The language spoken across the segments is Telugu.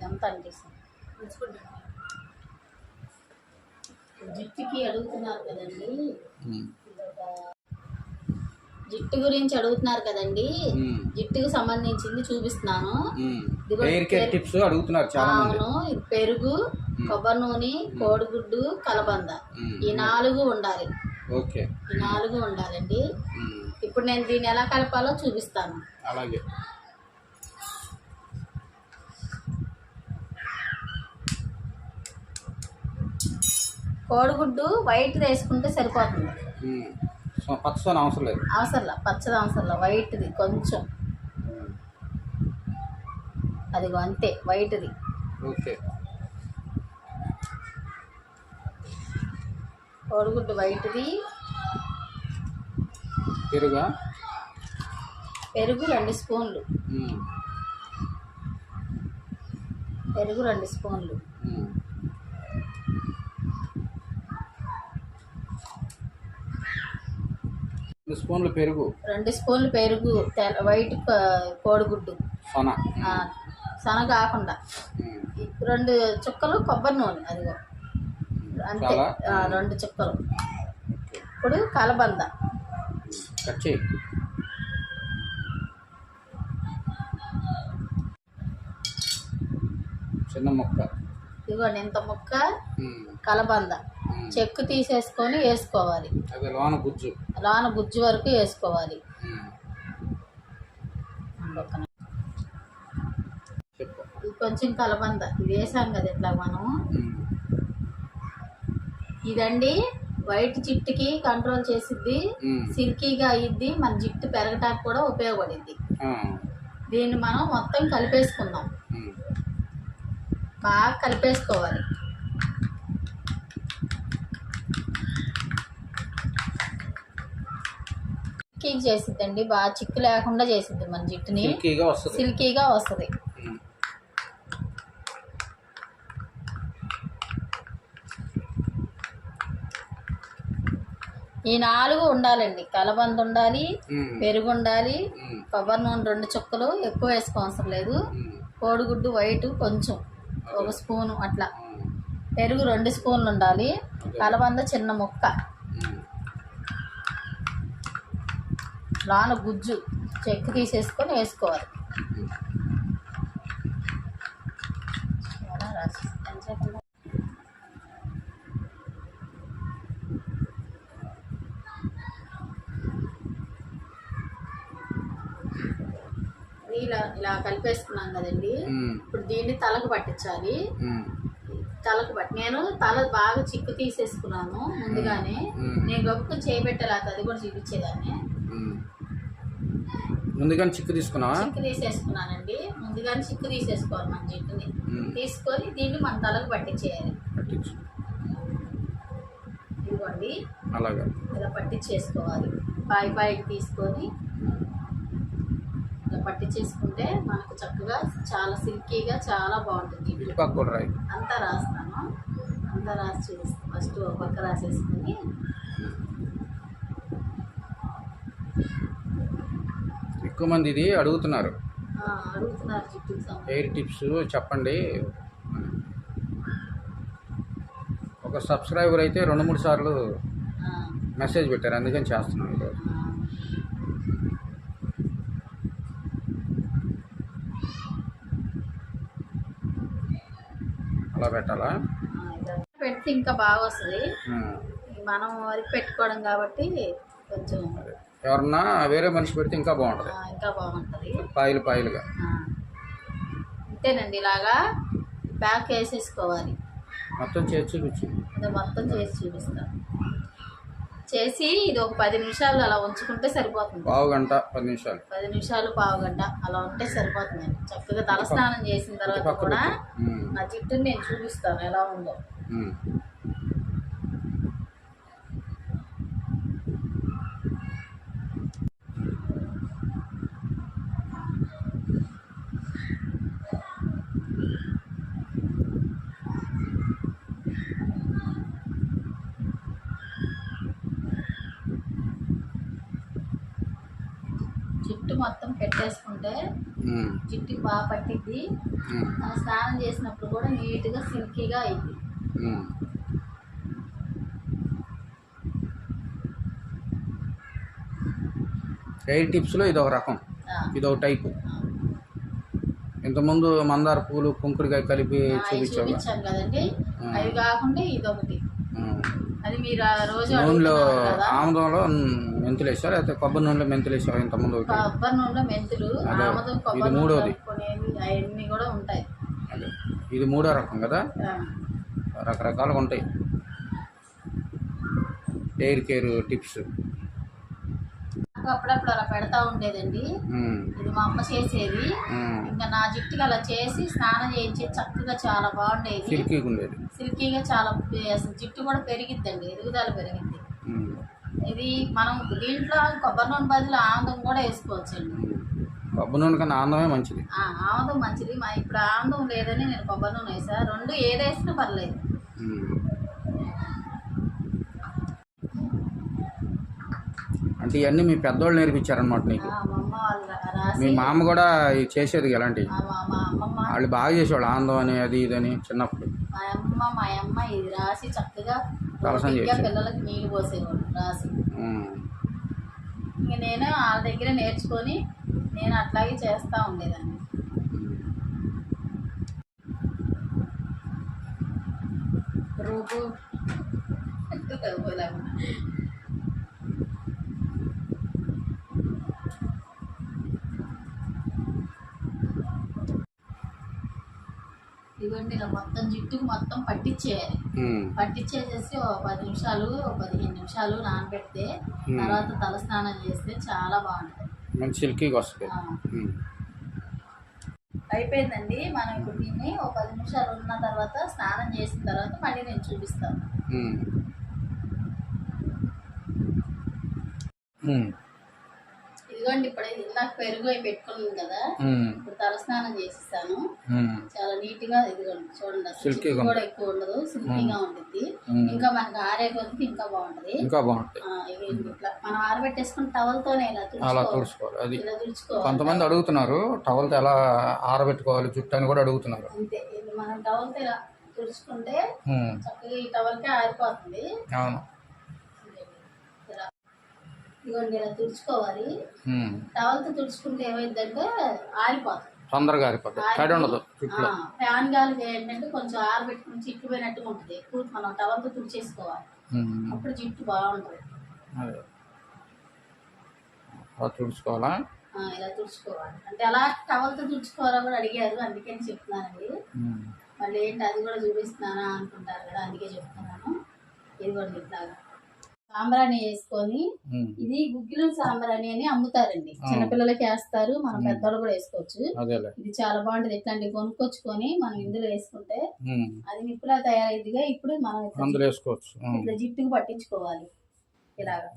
ఇదంతా అంటిస్తాం జుట్టుకి అడుగుతున్నారు కదండి. జిట్టు గురించి అడుగుతున్నారు కదండి. జిట్టుకు సంబంధించింది చూపిస్తున్నాను. టిప్స్ అడుగుతున్నారు చాలా మంది. అవును పెరుగు కొబ్బరి నూనె కోడిగుడ్డు కలబంద. ఈ నాలుగు ఉండాలి. ఓకే. ఈ నాలుగు ఉండాలండి. ఇప్పుడు నేను దీన్ని ఎలా కలపాలో చూపిస్తాను. అలాగే. కోడిగుడ్డు వైట్ వేసుకుంటే సరిపోతుంది. పచ్చసోన అవసరం లేదు. అవసరంలా పచ్చది అవసరంలా వైట్ది కొంచెం. అదిగో అంతే వైట్ది ఓకే. కోడిగుడ్డు వైట్ది పెరుగా? పెరుగు రెండు స్పూన్లు. పెరుగు రెండు స్పూన్లు ఉమ్. రెండు స్పూన్లు పెరుగు. రెండు స్పూన్లు పెరుగు తెల్ల వైట్ కోడిగుడ్డు. సొన. సన కాకుండా. రెండు చుక్కలు కొబ్బరి నూనె అదిగో. అంతే. రెండు చుక్కలు. ఇప్పుడు కలబంద. కట్ చేయి. చిన్న ముక్క. ఇదిగోండి ఇంత ముక్క. కలబంద. చెక్కు తీసేసుకొని వేసుకోవాలి. లోన గుజ్జు. లోన గుజ్జు వరకు వేసుకోవాలి. కొంచెం కలబంద. ఇది వేసాం కదా ఇట్లా మనం. ఇదండి వైట్ జిట్టుకి కంట్రోల్ చేసిద్ది. సిల్కీగా అయ్యిద్ది మన జిట్టు పెరగటానికి కూడా ఉపయోగపడిద్ది. ఆ. దీన్ని మనం మొత్తం కలిపేసుకుందాం. బాగా కలిపేసుకోవాలి. సిల్కీ చేసిద్దండి. బాగా చిక్కు లేకుండా చేసిద్ది మన జిట్టుని. సిల్కీగా వస్తుంది. సిల్కీగా వస్తుంది. ఉమ్. ఈ నాలుగు ఉండాలండి. కలబంద ఉండాలి ఉమ్. పెరుగు ఉండాలి ఉమ్. కొబ్బరి నూనె రెండు చుక్కలు ఎక్కువ వేసుకోవసరం లేదు. కోడిగుడ్డు వైట్ కొంచెం ఒక స్పూను అట్లా. పెరుగు రెండు స్పూన్లు ఉండాలి. కలబంద చిన్న ముక్క. లోన గుజ్జు చెక్కు తీసేసుకొని వేసుకోవాలి? ఇలా ఇలా కలిపేసుకున్నాం కదండి. ఇప్పుడు దీన్ని తలకు పట్టించాలి. తలకు పట్టి నేను తల బాగా చిక్కు తీసేసుకున్నాను ముందుగానే. నేను గొప్పకు చేయబెట్టలేక అది కూడా చూపించేదాన్ని. ముందుగానే చిక్కు తీసుకున్నావా? చిక్కు తీసేసుకున్నానండి. ముందుగానే చిక్కు తీసేసుకోవాలి మన జిట్టుని. తీసుకొని దీన్ని మన తలకు పట్టించేయాలి. పట్టించు. ఇదిగోండి. అలాగా. ఇలా పట్టించేసుకోవాలి. పాయి పాయికి తీసుకొని ఇలా పట్టించేసుకుంటే మనకు చక్కగా చాలా సిల్కీగా చాలా బాగుంటుంది. అంతా రాస్తాను. అంతా రాసి చూపిస్తాను ఫస్ట్ ఒక పక్క రాసేసుకొని ఎక్కువ మంది ఇది అడుగుతున్నారు. హెయిర్ టిప్స్ చెప్పండి. ఒక సబ్స్క్రైబర్ అయితే రెండు మూడు సార్లు మెసేజ్ పెట్టారు. అందుకని చేస్తున్నాను ఈరోజు. అలా పెట్టాలా? పెడితే ఇంకా బాగా వస్తుంది. మనం వరకు పెట్టుకోవడం కాబట్టి కొంచెం. ఎవరన్నా వేరే మనిషి పెడితే ఇంకా బాగుంటుంది. ఇంకా బాగుంటుంది. పాయిలు పాయిలుగా. అంతేనండి ఇలాగా బ్యాక్ వేసేసుకోవాలి మొత్తం చేసి చూపించు. మొత్తం చేసి చూపిస్తాను చేసి ఇది ఒక పది నిమిషాలు అలా ఉంచుకుంటే సరిపోతుంది. పావు గంట పది నిమిషాలు. పది నిమిషాలు పావు గంట అలా ఉంటే సరిపోతుంది చక్కగా తలస్నానం చేసిన తర్వాత కూడా. నా జిట్టుని నేను చూపిస్తాను ఎలా ఉందో ఉమ్. జిట్టు మొత్తం పెట్టేసుకుంటే జుట్టుకి బాగా పట్టిద్ది. మనం స్నానం చేసినప్పుడు కూడా నీట్గా సిల్కీగా అయింది. హెయిర్ టిప్స్లో ఇది ఒక రకం. ఇది ఒక టైపు. ఇంతకుముందు మందార పూలు కుంకుడికాయ కలిపి చూపించాను కదండి. అవి కాకుండా ఇదొకటి. అది మీరు రోజు ఆముదంలో మెంతులు వేసారు అయితే కొబ్బరి నూనెలో మెంతులు వేసారు ఇంతకుముందు ఒకటి? కొబ్బరి నూనెలో మెంతులు అదే. ఆముదం ఇది కొబ్బరి నూనె మూడోది. కలుపుకునేవి అవన్నీ కూడా ఉంటాయి. అదే ఇది మూడో రకం కదా? ఆ. రకరకాలుగా ఉంటాయి. Hair care tips. నాకు అప్పుడప్పుడు అలా పెడతా ఉండేదండి. ఉమ్, ఇది మా అమ్మ చేసేది. ఉమ్. ఇంకా నా జుట్టుకి అలా చేసి స్నానం చేయించి చక్కగా చాలా బాగుండేది. సిల్కీగా ఉండేది. సిల్కీగా చాలా అసలు జుట్టు కూడా పెరిగిద్దండి ఎదుగుదల పెరిగిద్ది. ఉమ్, ఇది మనం దీంట్లో కొబ్బరి నూనె బదులు ఆనందం కూడా వేసుకోవచ్చండి. కొబ్బరి నూనె కన్నా ఆనందమే మంచిది. ఆ, ఆముదం మంచిది. మా ఇప్పుడు ఆముదం లేదని నేను కొబ్బరి నూనె వేసా. రెండు ఏదేసినా పర్లేదు. ఉమ్. అంటే ఇవన్నీ మీ పెద్దోళ్ళు నేర్పించారనమాట నీకు. మా మామ కూడా ఇది చేసేది ఎలాంటి అమ్మమ్మ వాళ్ళు బాగా చేసేవాళ్ళు ఆనందం అని అది ఇది అని చిన్నప్పుడు. మా అమ్మ మా అమ్మ ఇది రాసి చక్కగా ఓపిగ్గా చేసేది. పిల్లలకి నీళ్ళు పోసేవాళ్ళు రాసి ఇంక నేను వాళ్ళ దగ్గర నేర్చుకొని నేను అట్లాగే చేస్తూ ఉండేదాన్ని రూపు రూపులాగా. ఇదిగోండి ఇలా మొత్తం జుట్టుకు మొత్తం పట్టించేయాలి పట్టించేసేసి ఒక పది నిమిషాలు ఒక పదిహేను నిమిషాలు నానబెడితే. తర్వాత తల స్నానం చేస్తే చాలా బాగుంటుంది. మంచి సిల్కీగా వస్తుంది. అయిపోయిందండి మనం ఇప్పుడు దీన్ని ఒక పది నిమిషాలు ఉన్న తర్వాత స్నానం చేసిన తర్వాత మళ్ళీ నేను చూపిస్తాను. ఇదిగోండి ఇప్పుడు ఇది ఇందాక పెరుగు అయి పెట్టుకున్నాను కదా ఇప్పుడు తల స్నానం చేసిస్తాను చాలా నీట్గా ఇదిగోండి చూడండి కూడా ఎక్కువ ఉండదు సిల్కీగా ఉంటుంది. ఇంకా మనకి ఆరే కొద్ది ఇంకా బాగుంటది. ఇంకా ఇట్లా మనం ఆరబెట్టేసుకుని టవల్తోనే ఇలా అలా తుడుచుకోవాలి. అది కొంతమంది అడుగుతున్నారు టవల్తో ఎలా ఆరబెట్టుకోవాలి జుట్టు అని కూడా అడుగుతున్నారు. అంతే మనం టవల్తో ఇలా తుడుచుకుంటే చక్కగా ఈ టవల్కే ఆరిపోతుంది. అవును. ఇదిగోండి ఇలా తుడుచుకోవాలి. టవల్తో తుడుచుకుంటే ఏమైందంటే ఆరిపోతుంది తొందరగా ఆరిపోతాయి. తడి ఉండదు ఫ్యాన్ గాలి ఏంటంటే కొంచెం ఆరబెట్టుకుని చిక్కిపోయినట్టుగా ఉంటుంది. ఎక్కువ మనం టవల్తో తుడిచేసుకోవాలి. అప్పుడు జుట్టు బాగుంటుంది. తుడుచుకోవాలా? ఇలా తుడుచుకోవాలి. అంటే అలా టవల్తో తుడుచుకోవాలా కూడా అడిగారు. అందుకని చెప్తున్నానండి. మళ్ళీ ఏంటి అది కూడా చూపిస్తున్నానా అనుకుంటారు కదా అందుకే చెప్తున్నాను. ఇదిగోండి ఇట్లాగా. సాంబ్రాణి వేసుకొని ఇది గుగ్గిలం సాంబ్రాణి అని అమ్ముతారండి. చిన్నపిల్లలకి వేస్తారు మనం పెద్దవాళ్ళు కూడా వేసుకోవచ్చు. ఇది చాలా బాగుంటది. ఇట్లాంటివి కొనుక్కొచ్చుకొని మనం ఇందులో వేసుకుంటే అది నిప్పులా తయారైద్దిగా ఇప్పుడు మనం అందులో వేసుకోవచ్చు. ఇట్లా జిట్టుకు పట్టించుకోవాలి. ఇలాగా.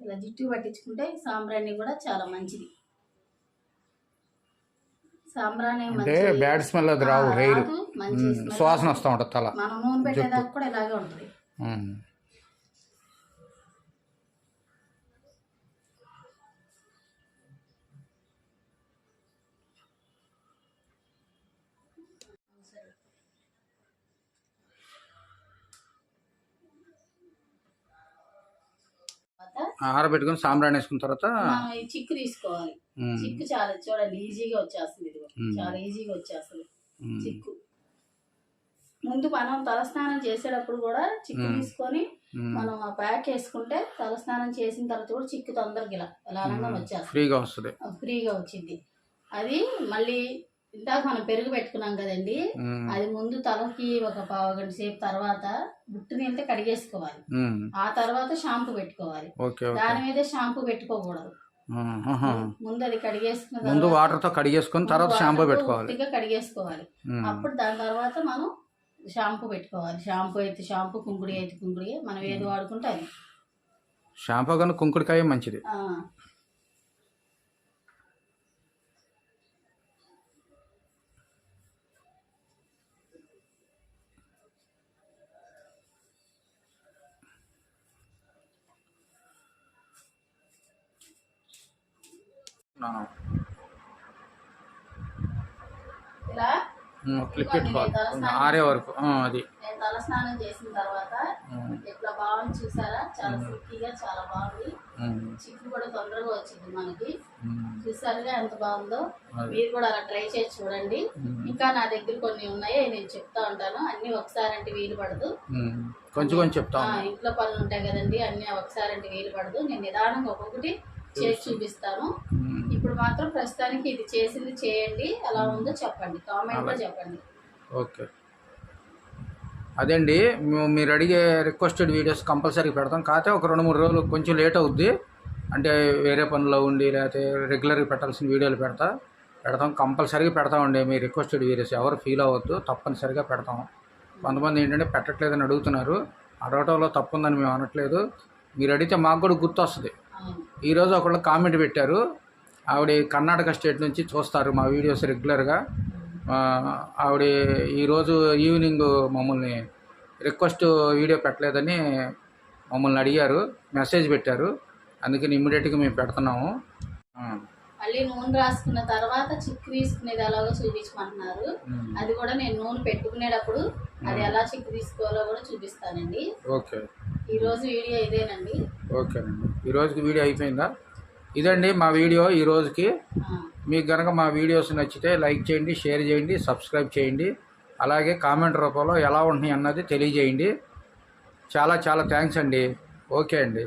ఇలా జిట్టుకు పట్టించుకుంటే సాంబ్రాణి కూడా చాలా మంచిది. అంటే బ్యాడ్ స్మెల్ అది రావు హెయిర్ సువాసన వస్తూ ఉంటుంది తల. మనం నూనె పెట్టేదాకా కూడా ఇలాగే ఉంటుంది. ఆరబెట్టుకుని సాంబ్రాణి వేసుకున్న తర్వాత ఈ చిక్కు తీసుకోవాలి. చిక్కు చాలా చూడండి ఈజీగా వచ్చేస్తుంది ఇది. చాలా ఈజీగా వచ్చేస్తుంది చిక్కు. ముందు మనం తలస్నానం చేసేటప్పుడు కూడా చిక్కు. తీసుకొని మనం ఆ ప్యాక్ వేసుకుంటే తలస్నానం చేసిన తర్వాత కూడా చిక్కు తొందరగా ఇలా ఆనందం వచ్చేస్తుంది. ఫ్రీగా వస్తుంది. ఫ్రీగా వచ్చింది. అది మళ్ళీ ఇందాక మనం పెరుగు పెట్టుకున్నాం కదండి. అది ముందు తలకి ఒక పావు గంట సేపు తర్వాత బుట్టు నీళ్ళతో కడిగేసుకోవాలి. ఆ తర్వాత షాంపూ పెట్టుకోవాలి. దాని మీదే షాంపూ పెట్టుకోకూడదు. ముందు అది కడిగేసుకున్న ముందు తర్వాత వాటర్తో కడిగేసుకొని తర్వాత షాంపూ పెట్టుకోవాలి. కడిగేసుకోవాలి. అప్పుడు దాని తర్వాత మనం షాంపూ పెట్టుకోవాలి. షాంపూ అయితే షాంపూ కుంకుడి అయితే కుంకుడి మనం ఏది వాడుకుంటే అది. షాంపూ కన్నా కుంకుడికాయ మంచిది. ఉమ్, క్లిప్ పెట్టుకోవాలి ఆరే వరకు. అది. నేను తల స్నానం చేసిన తర్వాత ఇట్లా బాగుంది చూసారా? చాలా సిల్కీగా చాలా బాగుంది. చిక్కు కూడా తొందరగా వచ్చింది మనకి. చూసారుగా ఎంత బాగుందో. మీరు కూడా అలా ట్రై చేసి చూడండి. ఇంకా నా దగ్గర కొన్ని ఉన్నాయి నేను చెప్తా ఉంటాను. అన్ని ఒకసారి అంటే వీలు పడదు. కొంచెం కొంచెం చెప్తాం ఇంట్లో పనులు ఉంటాయి కదండి అన్ని ఒకసారి అంటే వీలు పడదు. నేను నిదానంగా ఒక్కొక్కటి చేసి చూపిస్తాను. ఇప్పుడు మాత్రం ప్రస్తుతానికి ఇది చేసింది చేయండి. ఎలా ఉందో చెప్పండి. కామెంట్లో చెప్పండి. ఓకే. అదండి మేము మీరు అడిగే రిక్వెస్టెడ్ వీడియోస్ కంపల్సరీ పెడతాం. కాకపోతే ఒక రెండు మూడు రోజులు కొంచెం లేట్ అవుద్ది. అంటే వేరే పనిలో ఉండి లేకపోతే రెగ్యులర్గా పెట్టాల్సిన వీడియోలు పెడతా. పెడతాం. కంపల్సరీగా పెడతామండి మీ రిక్వెస్టెడ్ వీడియోస్ ఎవరు ఫీల్ అవ్వద్దు. తప్పనిసరిగా పెడతాం కొంతమంది ఏంటంటే పెట్టట్లేదని అడుగుతున్నారు. అడగటంలో తప్పు ఉందని మేము అనట్లేదు. మీరు అడిగితే మాకు కూడా గుర్తు వస్తుంది అవును ఈరోజు ఒకళ్ళు కామెంట్ పెట్టారు. ఆవిడ కర్ణాటక స్టేట్ నుంచి చూస్తారు మా వీడియోస్ రెగ్యులర్గా. ఆవిడ ఈరోజు ఈవినింగ్ మమ్మల్ని రిక్వెస్ట్ వీడియో పెట్టలేదని మమ్మల్ని అడిగారు మెసేజ్ పెట్టారు. అందుకని ఇమ్మీడియట్గా మేము పెడుతున్నాము. మళ్ళీ నూనె రాసుకున్న తర్వాత చిక్కు తీసుకునేది ఎలాగో చూపించమంటున్నారు. అది కూడా నేను నూనె పెట్టుకునేటప్పుడు అది ఎలా చిక్కు తీసుకోవాలో కూడా చూపిస్తానండి. ఓకే. ఈ రోజు వీడియో ఇదేనండి. ఓకేనండి. ఈ రోజుకి వీడియో అయిపోయిందా? ఇదండి మా వీడియో ఈ రోజుకి. మీకు కనుక మా వీడియోస్ నచ్చితే లైక్ చేయండి షేర్ చేయండి సబ్స్క్రైబ్ చేయండి. అలాగే కామెంట్ రూపంలో ఎలా ఉంటున్నాయి అన్నది తెలియజేయండి. చాలా చాలా థ్యాంక్స్ అండి. ఓకే అండి.